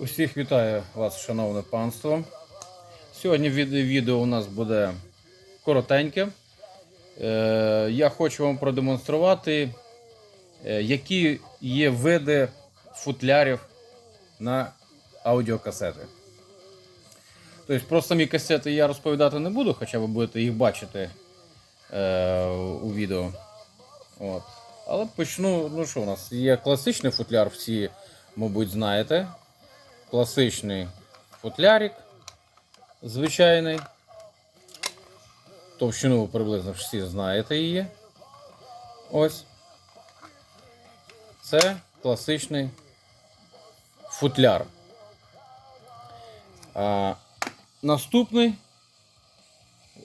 Усіх вітаю вас, шановне панство. Сьогодні відео у нас буде коротеньке. Е, Я хочу вам продемонструвати, е, які є види футлярів на аудіокасети. Тобто про самі касети я розповідати не буду, хоча ви будете їх бачити е, у відео. От. Але почну, ну що у нас є класичний футляр, всі, мабуть, знаєте. Класичний футлярик, звичайний. Товщину ви приблизно всі знаєте її. Ось. Це класичний футляр. А, наступний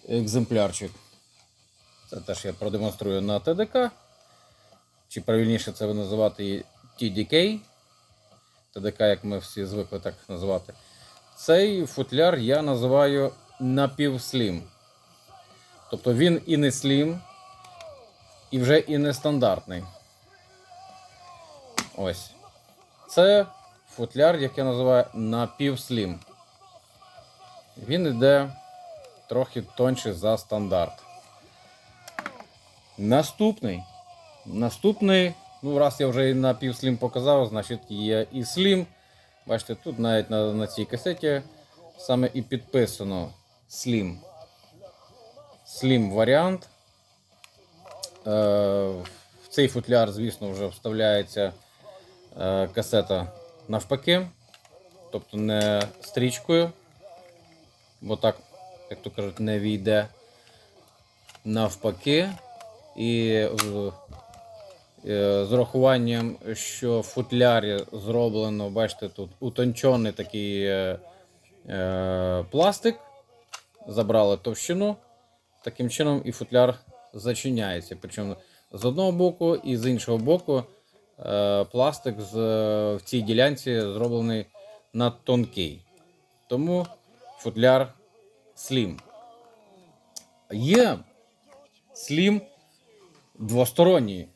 екземплярчик. Це теж я продемонструю на ТДК. Чи правильніше це називати TDK. ТДК, як ми всі звикли так називати. Цей футляр я називаю напівслім. Тобто він і не слім, і вже і не стандартний. Ось. Це футляр, як я називаю напівслім. Він йде трохи тоньше за стандарт. Наступний. Наступний, ну, раз я вже і на півслім показав, значить є і слім. Бачите, тут навіть на, на цій касеті саме і підписано слім. Слім варіант. Е, в цей футляр, звісно, вже вставляється е, касета навпаки. Тобто не стрічкою, бо так, як то кажуть, не війде навпаки. І з урахуванням, що в футлярі зроблено, бачите, тут утончений такий е, е, пластик. Забрали товщину. Таким чином і футляр зачиняється. Причому з одного боку і з іншого боку е, пластик з, в цій ділянці зроблений надтонкий. Тому футляр слім. Є слім двосторонній.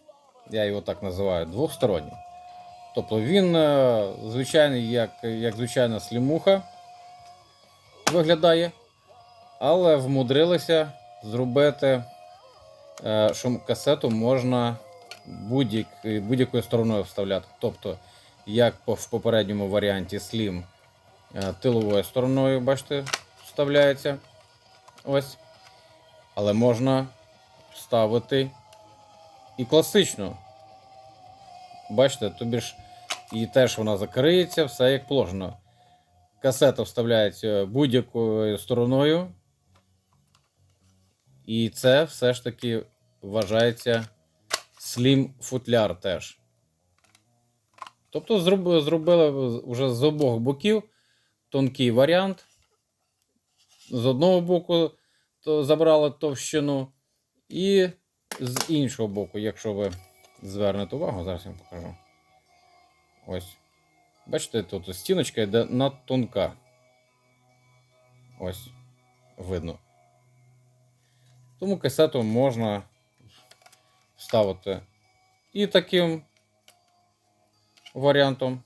Я його так називаю, двосторонній. Тобто він е, звичайний, як, як звичайна слімуха виглядає, але вмудрилися зробити, е, що касету можна будь-як, будь-якою стороною вставляти. Тобто, як в попередньому варіанті Slim е, тиловою стороною, бачите, вставляється. Ось. Але можна вставити і класично. Бачите, тобі ж і теж вона закриється, все як положено. Касета вставляється будь-якою стороною. І це все ж таки вважається слім футляр теж. Тобто зробили, зробили вже з обох боків тонкий варіант. З одного боку то забрали товщину, і з іншого боку, якщо ви звернете увагу, зараз я вам покажу. Ось. Бачите, тут стіночка йде надтонка. Ось. Видно. Тому касету можна вставити і таким варіантом,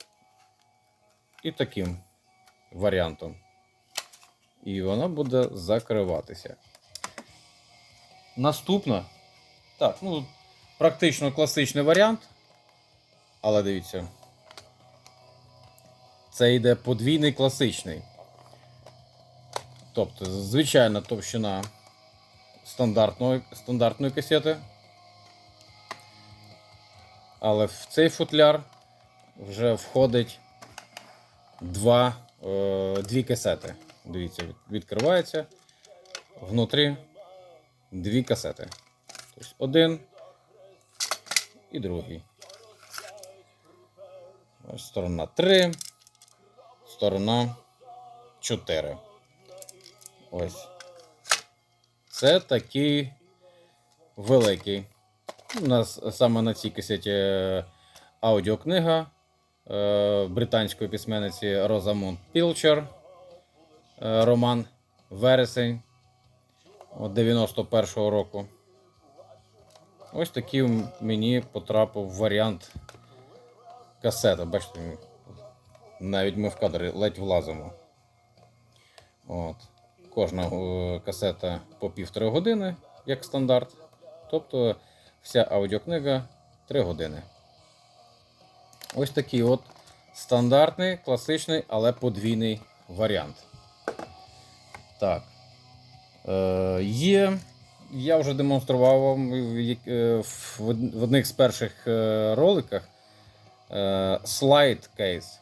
і таким варіантом. І вона буде закриватися. Наступна. Так, ну, практично класичний варіант. Але дивіться. Це йде подвійний класичний. Тобто, звичайна товщина стандартної, стандартної касети. Але в цей футляр вже входить два, е, дві касети. Дивіться, відкривається. Внутрі дві касети. Тобто один і другий. Ось сторона 3, сторона 4. Ось. Це такий великий. У нас саме на цій касеті е, аудіокнига е, британської письменниці Розамунд Пілчер. Е, Роман Вересень 91-го року. Ось такий мені потрапив варіант касети. Бачите, Навіть ми в кадр ледь влазимо. От. Кожна е, касета по півтори години, як стандарт. Тобто вся аудіокнига 3 години. Ось такий от стандартний, класичний, але подвійний варіант. Так. Е, є. Я вже демонстрував вам в е, одних з перших е, роликах е, слайд кейс.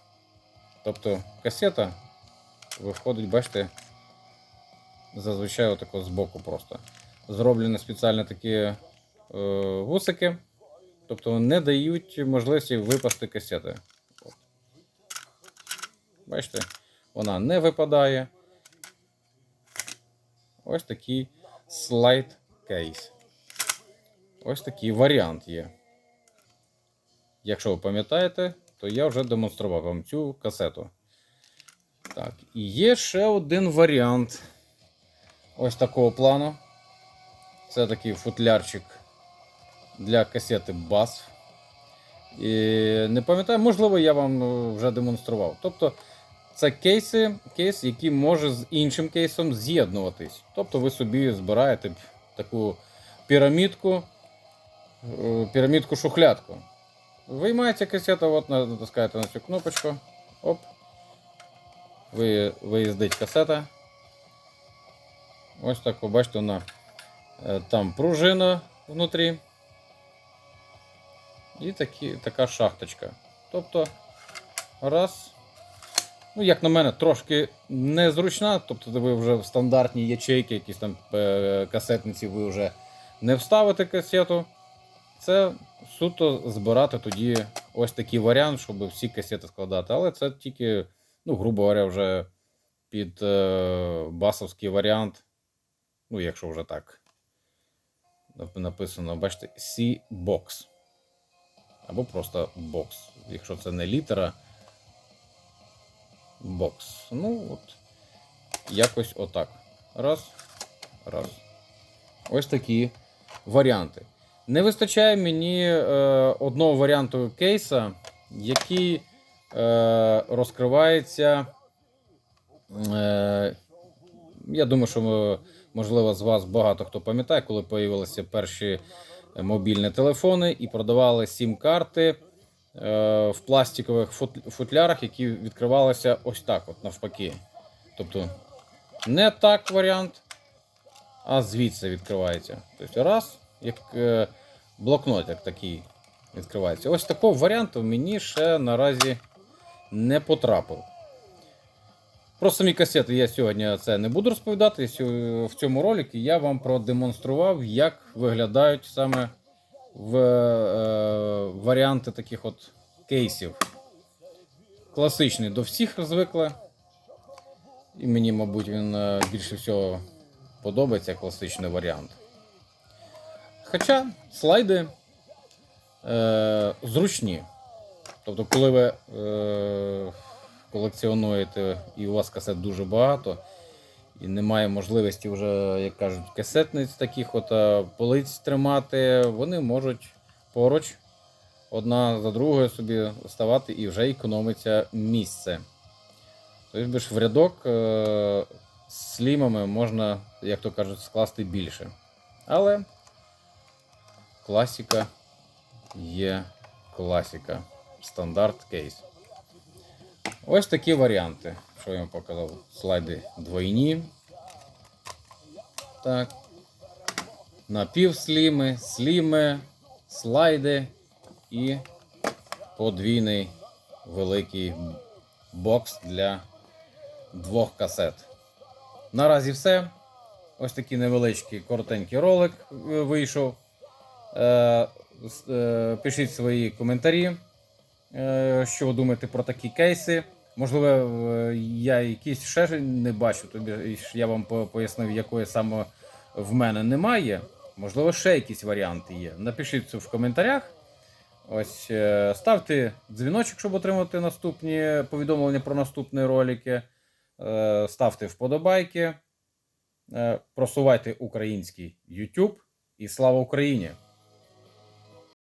Тобто касета виходить, бачите, зазвичай отако збоку просто. Зроблені спеціально такі вусики, тобто не дають можливості випасти касети. Бачите, вона не випадає. Ось такий слайд кейс. Ось такий варіант є. Якщо ви пам'ятаєте, то я вже демонстрував вам цю касету. Так, і є ще один варіант. Ось такого плану. Це такий футлярчик для касети BASF. І не пам'ятаю, можливо, я вам е, вже демонстрував. Тобто, це кейси, кейс, який може з іншим кейсом з'єднуватись. Тобто ви собі збираєте таку пірамідку, е, пірамідку-шухлядку. Виймається касета, от натискаєте на цю кнопочку. Оп. Ви, виїздить касета. Ось так, ви вона е, там пружина внутрі. І такі, така шахточка. Тобто, раз. Ну, як на мене, трошки незручна. Тобто, ви вже в стандартні ячейки, якісь там е, касетниці, ви вже не вставите касету. Це суто збирати тоді ось такий варіант, щоб всі касети складати. Але це тільки, ну, грубо говоря, вже під е, басовський варіант. Ну, якщо вже так написано, бачите, C-Box. Або просто бокс. Якщо це не літера. Бокс. Ну, от. Якось отак. Раз. Раз. Ось такі варіанти. Не вистачає мені е, одного варіанту кейса, який е, розкривається. Е, я думаю, що можливо з вас багато хто пам'ятає, коли появилися перші мобільні телефони і продавали сім-карти в пластикових футлярах, які відкривалися ось так, от навпаки. Тобто не так варіант, а звідси відкривається. Тобто раз, як е, блокнот, як такий відкривається. Ось такого варіанту мені ще наразі не потрапив. Про самі касети я сьогодні це не буду розповідати. В цьому ролику я вам продемонстрував, як виглядають саме в е, варіанти таких от кейсів. Класичний до всіх звикли. І мені, мабуть, він е, більше всього подобається класичний варіант. Хоча слайди е, зручні. Тобто, коли ви е, колекціонуєте і у вас касет дуже багато, і немає можливості вже, як кажуть, касетниць таких от е, полиць тримати, вони можуть поруч одна за другою собі ставати і вже економиться місце. Тобто ж в рядок е, з слімами можна, як то кажуть, скласти більше. Але класіка є класіка. Стандарт кейс. Ось такі варіанти. Що я вам показав? Слайди двойні. Так. Напівсліми, сліми, слайди і подвійний великий бокс для двох касет. Наразі все. Ось такий невеличкий коротенький ролик е, вийшов. Е, е, Пишіть свої коментарі, що ви думаєте про такі кейси. Можливо, я якісь ще не бачу, тобі я вам пояснив, якої саме в мене немає. Можливо, ще якісь варіанти є. Напишіть це в коментарях. Ось е, ставте дзвіночок, щоб отримати наступні повідомлення про наступні ролики. Е, Ставте вподобайки. Е, Просувайте український YouTube і слава Україні!